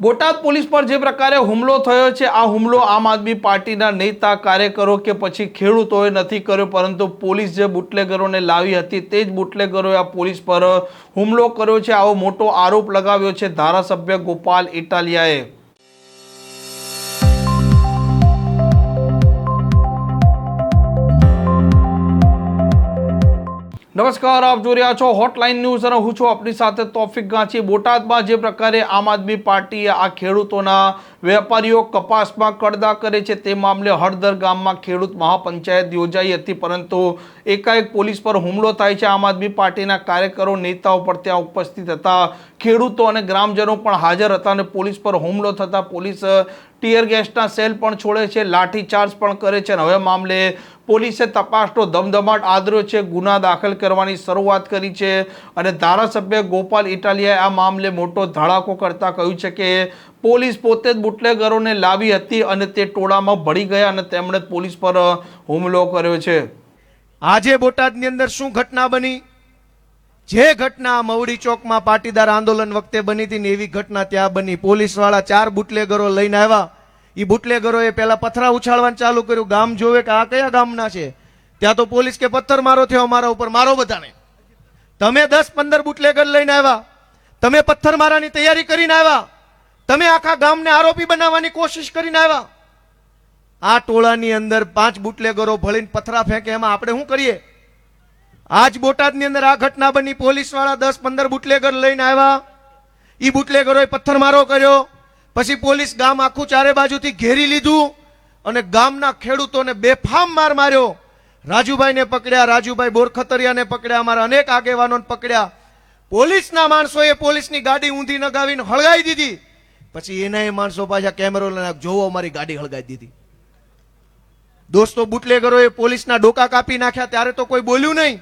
Botad police પર જે પ્રકારે હુમલો થયો છે, આ હુમલો આમ આદમી પાર્ટીના નેતા, કાર્યકરો કે પછી ખેડૂતોએ નથી કર્યો, પરંતુ પોલીસ જે બુટલેગરોને લાવી હતી તે જ બુટલેગરોએ આ પોલીસ પર હુમલો કર્યો છે. આવો મોટો આરોપ લગાવ્યો છે ધારાસભ્ય ગોપાલ ઇટાલિયાએ. નમસ્કાર, આપ જોઈ રહ્યા છો હોટલાઇન ન્યૂઝ અને હું છું આપની સાથે તોફિક ગાંચી બોટાદમાં જે પ્રકારે આમ આદમી પાર્ટીએ આ ખેડૂતોના વેપારીઓ કપાસમાં કડદા કરે છે તે મામલે હળદર ગામમાં ખેડૂત મહાપંચાયત યોજાઈ હતી, પરંતુ એકાએક પોલીસ પર હુમલો થાય છે. આમ આદમી પાર્ટીના કાર્યકરો, નેતાઓ પર ત્યાં ઉપસ્થિત હતા. ખેડૂતો અને ગ્રામજનો પણ હાજર હતા અને પોલીસ પર હુમલો થતાં પોલીસ ટીયર ગેસના સેલ પણ છોડે છે લાઠીચાર્જ પણ કરે છે અને હવે મામલે પોલીસે તપાસનો ધમધમાટ આદર્યો છે, ગુના દાખલ કરવાની શરૂઆત કરી છે અને ધારાસભ્ય ગોપાલ ઇટાલિયાએ આ મામલે મોટો ધડાકો કરતા કહ્યું છે કે પોલીસ પોતે જ બુટલેગરોને લાવી હતી અને તે ટોળામાં ભળી ગયા અને તેમણે પોલીસ પર હુમલો કર્યો છે. આજે બોટાદની અંદર શું ઘટના બની? જે ઘટના મવડી ચોકમાં પાટીદાર આંદોલન વખતે બની હતી ને એવી ઘટના ત્યાં બની. પોલીસવાળા ચાર બુટલેગરો લઈને આવ્યા. એ બુટલેગરોએ પહેલાં પથરા ઉછાળવાનું ચાલુ કર્યું. ગામ જોવે કે આ કયા ગામના છે? ત્યાં તો પોલીસ કે પથ્થર મારો થયો મારા ઉપર. મારો બધાને. તમે દસ પંદર બુટલેગર લઈને આવ્યા. તમે પથ્થર મારાની તૈયારી કરીને આવ્યા. તમે આખા ગામને આરોપી બનાવવાની કોશિશ કરીને આવ્યા. આ ટોળાની અંદર પાંચ બુટલેગરો ભળીને પથરા ફેંકે. એમાં આપણે શું કરીએ? આજ બોટાદની અંદર આ ઘટના બની. પોલીસવાળા દસ પંદર બુટલેગર લઈને આવ્યા. ઈ બુટલેગરોએ પથ્થરમારો કર્યો. પછી પોલીસ ગામ આખું ચારે બાજુથી ઘેરી લીધું અને ગામના ખેડૂતોને બેફામ માર માર્યો. રાજુભાઈને પકડ્યા, રાજુભાઈ બોરખતરિયાને પકડ્યા, અમારા અનેક આગેવાનોને પકડ્યા. પોલીસના માણસોએ પોલીસની ગાડી ઊંધી નગાવીને હળગાવી દીધી. પછી એના માણસો પાછા કેમેરો લઈને જોવો અમારી ગાડી હળગાવી દીધી. દોસ્તો, બુટલેગરોએ પોલીસના ડોકા કાપી નાખ્યા, ત્યારે તો કોઈ બોલ્યું નહીં.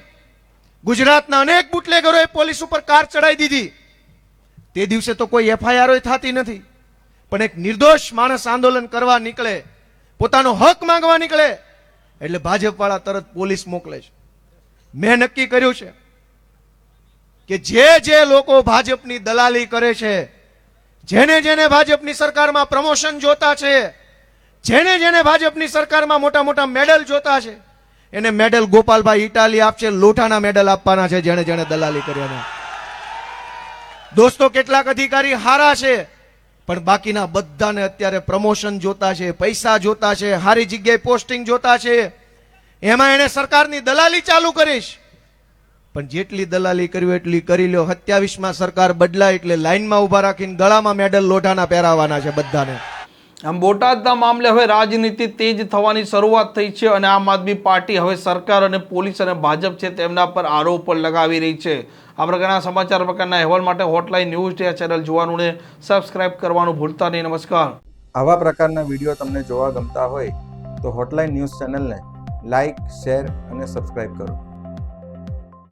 ગુજરાતના અનેક બુટલેગરોએ પોલીસ ઉપર કાર ચડાવી દીધી. તે દિવસે તો કોઈ એફઆઈઆર થતી નથી. પણ એક નિર્દોષ માણસ આંદોલન કરવા નીકળે, પોતાનો હક માંગવા નીકળે, એટલે ભાજપ વાળા તરત પોલીસ મોકલે છે. મેં નક્કી કર્યું છે કે જે જે લોકો ભાજપની દલાલી કરે છે, જેને જેને ભાજપની સરકારમાં પ્રમોશન જોતા છે, જેને જેને ભાજપની સરકારમાં મોટા મોટા મેડલ જોતા છે, એને મેડલ ગોપાલભાઈ ઇટાલી આપશે, લોઠાના મેડલ આપવાના છે જેને જેને દલાલી કર્યા દોસ્તો, કેટલાક અધિકારી હારા છે પણ બાકીના બધાને અત્યારે પ્રમોશન જોતા છે, પૈસા જોતા છે સારી જગ્યાએ પોસ્ટિંગ જોતા છે. એમાં એને સરકારની દલાલી ચાલુ કરીશ પણ જેટલી દલાલી કરવી એટલી કરી લ્યો. સત્યાવીસમાં સરકાર બદલાય એટલે લાઇનમાં ઊભા રાખીને ગળામાં મેડલ લોઢાના પહેરાવાના છે બધાને. આમ બોટાદના મામલે હવે રાજનીતિ તેજ થવાની શરૂઆત થઈ છે અને આમ આદમી પાર્ટી હવે સરકાર અને પોલીસ અને ભાજપ છે તેમના પર આરોપ પણ લગાવી રહી છે. આ પ્રકારના સમાચાર પ્રકારના અહેવાલ માટે હોટલાઇન ન્યૂઝ ડે ચેનલ જોવાનું ને સબસ્ક્રાઇબ કરવાનું ભૂલતા નહીં. નમસ્કાર. આવા પ્રકારના વીડિયો તમને જોવા ગમતા હોય તો હોટલાઇન ન્યૂઝ ચેનલને લાઇક શેર અને સબસ્ક્રાઇબ કરો.